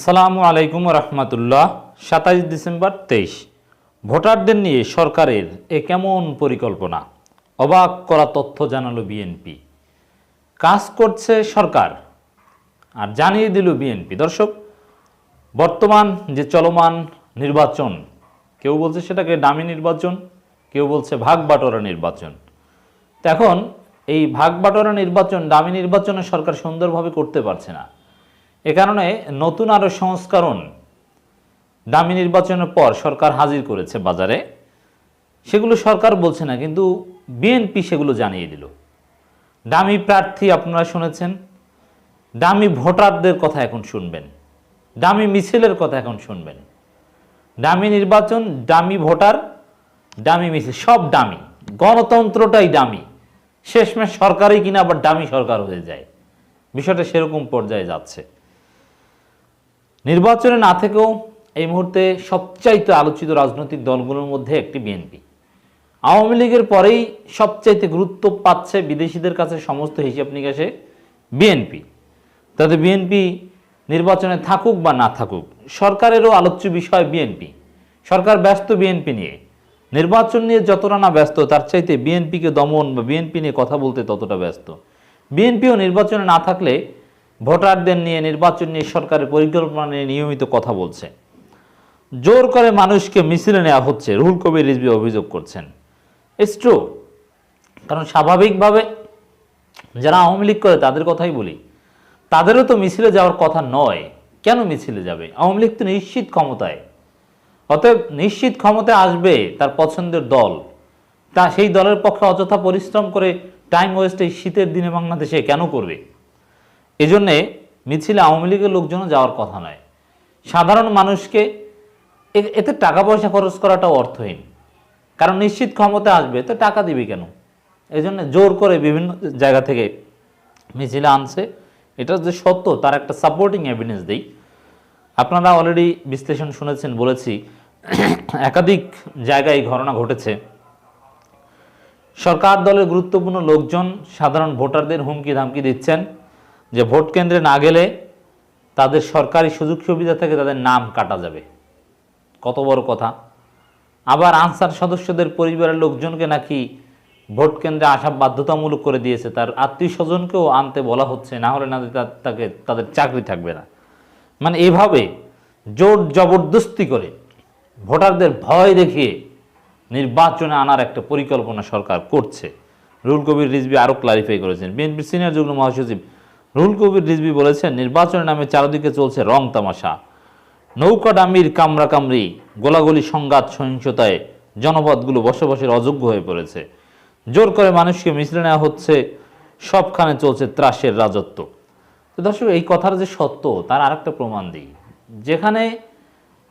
আসসালামু আলাইকুম রহমতুল্লাহ, সাতাইশ ডিসেম্বর তেইশ। ভোটারদের নিয়ে সরকারের এ কেমন পরিকল্পনা? অবাক করা তথ্য জানালো বিএনপি। কাজ করছে সরকার। আর জানিয়ে দিল বিএনপি। দর্শক, বর্তমান যে চলমান নির্বাচন, কেউ বলছে সেটাকে দামি নির্বাচন, কেউ বলছে ভাগ বাটোয়ারা নির্বাচন। এখন এই ভাগ বাটোয়ারা নির্বাচন দামি নির্বাচনে সরকার সুন্দরভাবে করতে পারছে না। এ কারণে নতুন আরও সংস্করণ দামি নির্বাচনের পর সরকার হাজির করেছে বাজারে। সেগুলো সরকার বলছে না, কিন্তু বিএনপি সেগুলো জানিয়ে দিল। দামি প্রার্থী আপনারা শুনেছেন, দামি ভোটারদের কথা এখন শুনবেন, দামি মিছিলের কথা এখন শুনবেন। দামি নির্বাচন, দামি ভোটার, দামি মিছিল, সব দামি। গণতন্ত্রটাই দামি। শেষমেশ সরকারই কিনা আবার দামি সরকার হয়ে যায়। বিষয়টা সেরকম পর্যায়ে যাচ্ছে। নির্বাচনে না থেকেও এই মুহূর্তে সবচাইতে আলোচিত রাজনৈতিক দলগুলোর মধ্যে একটি বিএনপি। আওয়ামী লীগের পরেই সবচাইতে গুরুত্ব পাচ্ছে বিদেশিদের কাছে সমস্ত হিসাব নিকাশে বিএনপি। তাতে বিএনপি নির্বাচনে থাকুক বা না থাকুক, সরকারেরও আলোচ্য বিষয় বিএনপি। সরকার ব্যস্ত বিএনপি নিয়ে। নির্বাচন নিয়ে যতটা না ব্যস্ত, তার চাইতে বিএনপিকে দমন বা বিএনপি নিয়ে কথা বলতে ততটা ব্যস্ত। বিএনপিও নির্বাচনে না থাকলে ভোটারদের নিয়ে নির্বাচন নিয়ে সরকারের পরিকল্পনা নিয়ে নিয়মিত কথা বলছে। জোর করে মানুষকে মিছিলে নেওয়া হচ্ছে, রুহুল কবির রিজভি অভিযোগ করছেন। ইটস ট্রু কারণ স্বাভাবিকভাবে যারা আওয়ামী লীগ করে তাদের কথাই বলি। তাদেরও তো মিছিলে যাওয়ার কথা নয়। কেন মিছিলে যাবে? আওয়ামী লীগ তো নিশ্চিত ক্ষমতায়। অতএব নিশ্চিত ক্ষমতায় আসবে তার পছন্দের দল। তা সেই দলের পক্ষে অযথা পরিশ্রম করে টাইম ওয়েস্ট এই শীতের দিনে বাংলাদেশে কেন করবে? এজন্যে মিছিলে আওয়ামী লীগের লোকজনও যাওয়ার কথা নয়। সাধারণ মানুষকে এতে টাকা পয়সা খরচ করাটাও অর্থহীন। কারণ নিশ্চিত ক্ষমতা আসবে, তো টাকা দিবে কেন? এই জন্য জোর করে বিভিন্ন জায়গা থেকে মিছিলে আনছে। এটা যে সত্য, তার একটা সাপোর্টিং এভিডেন্স দেই। আপনারা অলরেডি বিশ্লেষণ শুনেছেন, বলেছি, একাধিক জায়গায় ঘটনা ঘটেছে। সরকার দলের গুরুত্বপূর্ণ লোকজন সাধারণ ভোটারদের হুমকি ধামকি দিচ্ছেন। যে ভোট কেন্দ্রে না গেলে তাদের সরকারি সুযোগ সুবিধা থেকে তাদের নাম কাটা যাবে। কত বড় কথা। আবার আনসার সদস্যদের পরিবারের লোকজনকে নাকি ভোট কেন্দ্রে আসা বাধ্যতামূলক করে দিয়েছে। তার আত্মীয় স্বজনকেও আনতে বলা হচ্ছে, না হলে না তাকে তাদের চাকরি থাকবে না। মানে এভাবে জোর জবরদস্তি করে ভোটারদের ভয় দেখিয়ে নির্বাচনে আনার একটা পরিকল্পনা সরকার করছে। রুহুল কবির রিজবি আরও ক্লারিফাই করেছেন। বিএনপির সিনিয়র যুগ্ম মহাসচিব রুহুল কবির রিজবি বলেছেন, নির্বাচনের নামে চারদিকে চলছে রং তামাশা। নৌকা ডামির কামরা কামড়ি গোলাগুলি সংঘাত সহিংসতায় জনপদগুলো বসবাসের অযোগ্য হয়ে পড়েছে। জোর করে মানুষকে মিছিলে নেওয়া হচ্ছে, সবখানে চলছে ত্রাসের রাজত্ব। তো দর্শক, এই কথার যে সত্য, তার আরেকটা প্রমাণ দিই। যেখানে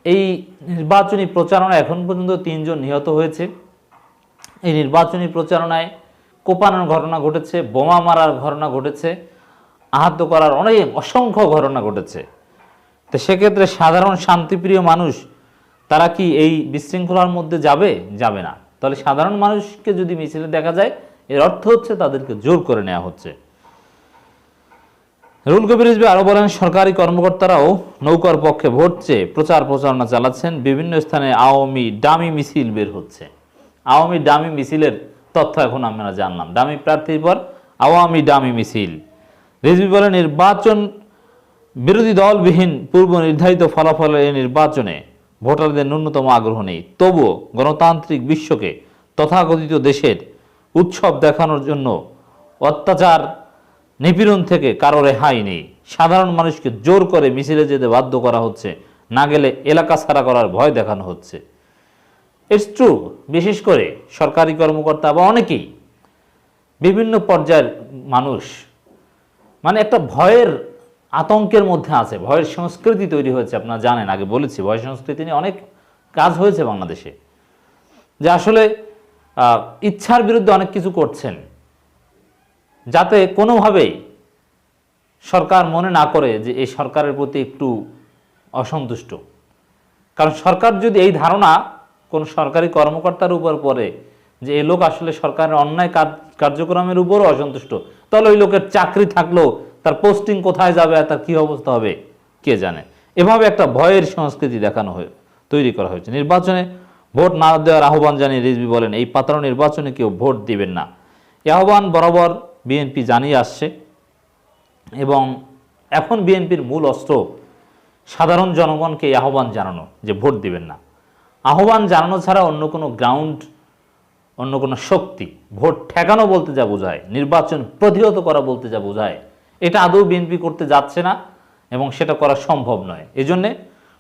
এই নির্বাচনী প্রচারণা এখন পর্যন্ত তিনজন নিহত হয়েছে। এই নির্বাচনী প্রচারণায় কোপানোর ঘটনা ঘটেছে, বোমা মারার ঘটনা ঘটেছে। আহত করার অনেক অসংখ্য ঘটনা ঘটেছে। তো সেক্ষেত্রে সাধারণ শান্তিপ্রিয় মানুষ, তারা কি এই বিশৃঙ্খলার মধ্যে যাবে? যাবে না। তাহলে সাধারণ মানুষকে যদি মিছিলে দেখা যায়, এর অর্থ হচ্ছে তাদেরকে জোর করে নেওয়া হচ্ছে। রুল কবির রিজভী আরও বলেন, সরকারি কর্মকর্তারাও নৌকার পক্ষে ভোট চেয়ে প্রচার প্রচারণা চালাচ্ছেন। বিভিন্ন স্থানে আওয়ামী ডামি মিছিল বের হচ্ছে। আওয়ামী ডামি মিছিলের তথ্য এখন আমরা জানলাম। ডামি প্রার্থীর পর আওয়ামী ডামি মিছিল। রিজভী বলেন নির্বাচন বিরোধী দলবিহীন পূর্ব নির্ধারিত ফলাফলের এই নির্বাচনে ভোটারদের ন্যূনতম আগ্রহ নেই। তবুও গণতান্ত্রিক বিশ্বকে তথাকথিত দেশের উৎসব দেখানোর জন্য অত্যাচার নিপীড়ন থেকে কারও রেহাই নেই। সাধারণ মানুষকে জোর করে মিছিলে যেতে বাধ্য করা হচ্ছে। না গেলে এলাকা ছাড়া করার ভয় দেখানো হচ্ছে। ইটস ট্রু বিশেষ করে সরকারি কর্মকর্তা বা অনেকেই বিভিন্ন পর্যায়ের মানুষ মানে একটা ভয়ের আতঙ্কের মধ্যে আছে, ভয়ের সংস্কৃতি তৈরি হয়েছে, আপনারা জানেন, আগে বলেছি, ভয় সংস্কৃতি নিয়ে অনেক কাজ হয়েছে বাংলাদেশে। যে আসলে ইচ্ছার বিরুদ্ধে অনেক কিছু করছেন, যাতে কোনোভাবেই সরকার মনে না করে যে এই সরকারের প্রতি একটু অসন্তুষ্ট। কারণ সরকার যদি এই ধারণা কোন সরকারি কর্মকর্তার উপর পড়ে যে এই লোক আসলে সরকারের অন্যায় কার্যক্রমের উপরও অসন্তুষ্ট। তাহলে ওই লোকের চাকরি থাকলেও তার পোস্টিং কোথায় যাবে আর তার কী অবস্থা হবে, কে জানে? এভাবে একটা ভয়ের সংস্কৃতি দেখানো হয়ে তৈরি করা হয়েছে। নির্বাচনে ভোট না দেওয়ার আহ্বান জানিয়ে রিজভি বলেন, এই পাত্র নির্বাচনে কেউ ভোট দিবেন না। এই আহ্বান বরাবর বিএনপি জানিয়ে আসছে এবং এখন বিএনপির মূল অস্ত্র সাধারণ জনগণকে এই আহ্বান জানানো যে ভোট দিবেন না। আহ্বান জানানো ছাড়া অন্য কোনো গ্রাউন্ড অন্য কোনো শক্তি, ভোট ঠেকানো বলতে যা বোঝায়, নির্বাচন প্রতিহত করা বলতে যা বোঝায়, এটা আদৌ বিএনপি করতে যাচ্ছে না এবং সেটা করা সম্ভব নয়। এজন্যে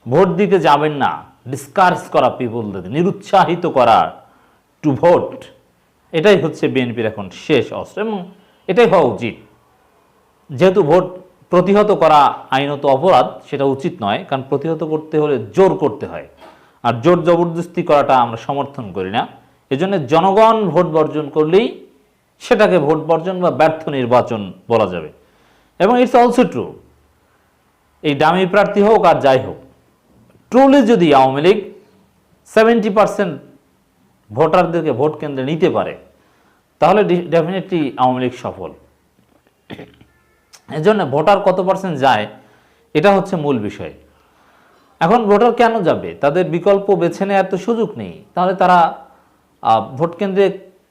ভোট দিতে যাবেন না ডিসকারেজ করা পিপলদের নিরুৎসাহিত করা টু ভোট এটাই হচ্ছে বিএনপির এখন শেষ অস্ত্র এবং এটাই হওয়া উচিত। যেহেতু ভোট প্রতিহত করা আইনত অপরাধ, সেটা উচিত নয়, কারণ প্রতিহত করতে হলে জোর করতে হয়। আর জোর জবরদস্তি করাটা আমরা সমর্থন করি না। এজন্য জনগণ ভোট বর্জন করলেই সেটাকে ভোট বর্জন বা ব্যর্থ নির্বাচন বলা যাবে। এবং ইটস অলসো ট্রু এই দামি প্রার্থী হোক আর যাই হোক ট্রুলি যদি আওয়ামী লীগ সেভেন্টি পার্সেন্ট ভোটারদেরকে ভোট কেন্দ্রে নিতে পারে, তাহলে ডেফিনেটলি আওয়ামী লীগ সফল। এজন্য ভোটার কত পার্সেন্ট যায়, এটা হচ্ছে মূল বিষয়। এখন ভোটার কেন যাবে? তাদের বিকল্প বেছে নেওয়ার তো সুযোগ নেই। তাহলে তারা ভোট কেন্দ্রে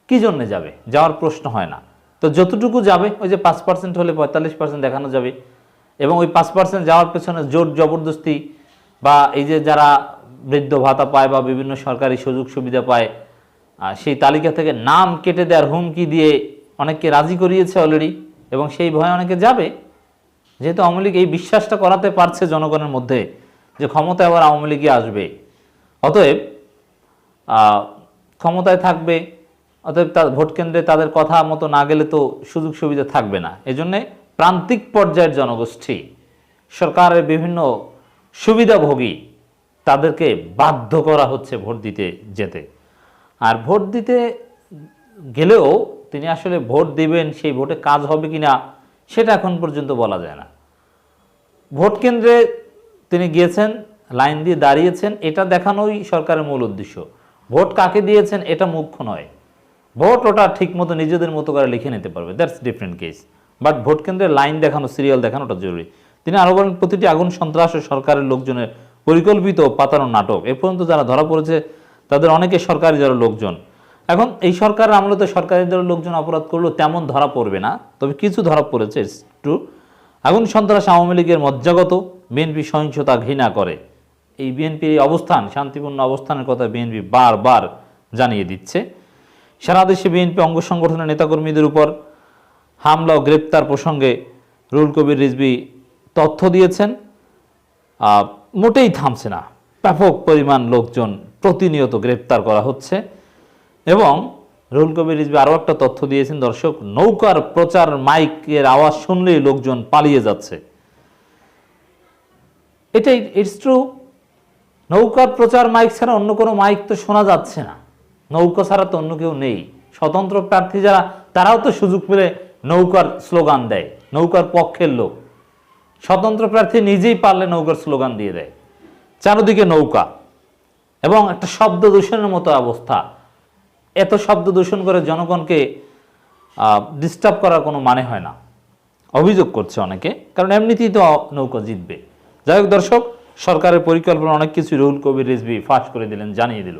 কি জন্য যাবে? যাওয়ার প্রশ্ন হয় না। তো যতটুকু যাবে, ওই যে পাঁচ পার্সেন্ট হলে পঁয়তাল্লিশ পার্সেন্ট দেখানো যাবে। এবং ওই পাঁচ পার্সেন্ট যাওয়ার পেছনে জোর জবরদস্তি বা এই যে যারা বৃদ্ধ ভাতা পায় বা বিভিন্ন সরকারি সুযোগ সুবিধা পায় সেই তালিকা থেকে নাম কেটে দেওয়ার হুমকি দিয়ে অনেককে রাজি করিয়েছে অলরেডি এবং সেই ভয়ে অনেকে যাবে। যেহেতু আওয়ামী লীগ এই বিশ্বাসটা করাতে পারছে জনগণের মধ্যে যে ক্ষমতায় আবার আওয়ামী লীগই আসবে। অতএব ক্ষমতায় থাকবে, অতএব তার ভোট কেন্দ্রে তাদের কথা মতো না গেলে তো সুযোগ সুবিধা থাকবে না। এজন্যে প্রান্তিক পর্যায়ের জনগোষ্ঠী, সরকারের বিভিন্ন সুবিধাভোগী তাদেরকে বাধ্য করা হচ্ছে ভোট দিতে যেতে। আর ভোট দিতে গেলেও তিনি আসলে ভোট দিবেন, সেই ভোটে কাজ হবে কি না সেটা এখন পর্যন্ত বলা যায় না। ভোট কেন্দ্রে তিনি গিয়েছেন, লাইন দিয়ে দাঁড়িয়েছেন, এটা দেখানোই সরকারের মূল উদ্দেশ্য। ভোট কাকে দিয়েছেন এটা মুখ্য নয়। ভোট ওটা ঠিক মতো নিজেদের মতো করে লিখে নিতে পারবে that's different case but vote কেন্দ্রে লাইন দেখানো সিরিয়াল দেখানোটা জরুরি। তিনি আরও বলেন, প্রতিটি আগুন সন্ত্রাস ও সরকারের লোকজনের পরিকল্পিত পাতানো নাটক। এ পর্যন্ত যারা ধরা পড়েছে, তাদের অনেকে সরকারি যারা লোকজন। এখন এই সরকারের আমলে তো সরকারি দলের লোকজন অপরাধ করলেও তেমন ধরা পড়বে না, তবে কিছু ধরা পড়েছে ট্রু আগুন সন্ত্রাস আওয়ামী লীগের মজ্জাগত, বিএনপি সহিংসতা ঘৃণা করে। এই বিএনপির এই অবস্থান, শান্তিপূর্ণ অবস্থানের কথা বিএনপি বারবার জানিয়ে দিচ্ছে। সারা দেশে বিএনপি অঙ্গ সংগঠনের নেতাকর্মীদের উপর হামলা ও গ্রেপ্তার প্রসঙ্গে রুল কবির রিজবি তথ্য দিয়েছেন। মোটেই থামছে না। ব্যাপক পরিমাণ লোকজন প্রতিনিয়ত গ্রেপ্তার করা হচ্ছে এবং রুল কবির রিজবি আরও একটা তথ্য দিয়েছেন, দর্শক, নৌকার প্রচার মাইকের আওয়াজ শুনলেই লোকজন পালিয়ে যাচ্ছে। এটাই ইটস ট্রু নৌকার প্রচার মাইক ছাড়া অন্য কোনো মাইক তো শোনা যাচ্ছে না। নৌকা ছাড়া তো অন্য কেউ নেই। স্বতন্ত্র প্রার্থী যারা, তারাও তো সুযোগ পেলে নৌকার স্লোগান দেয়, নৌকার পক্ষের লোক। স্বতন্ত্র প্রার্থী নিজেই পারলে নৌকার স্লোগান দিয়ে দেয়। চারদিকে নৌকা এবং একটা শব্দ দূষণের মতো অবস্থা। এত শব্দ দূষণ করে জনগণকে ডিস্টার্ব করার কোনো মানে হয় না। অভিযোগ করছে অনেকে, কারণ এমনিতেই তো নৌকা জিতবে। যাই হোক দর্শক সরকারের পরিকল্পনা অনেক কিছু রুল কবির রিজভি ফাঁস করে দিলেন জানিয়ে দিল।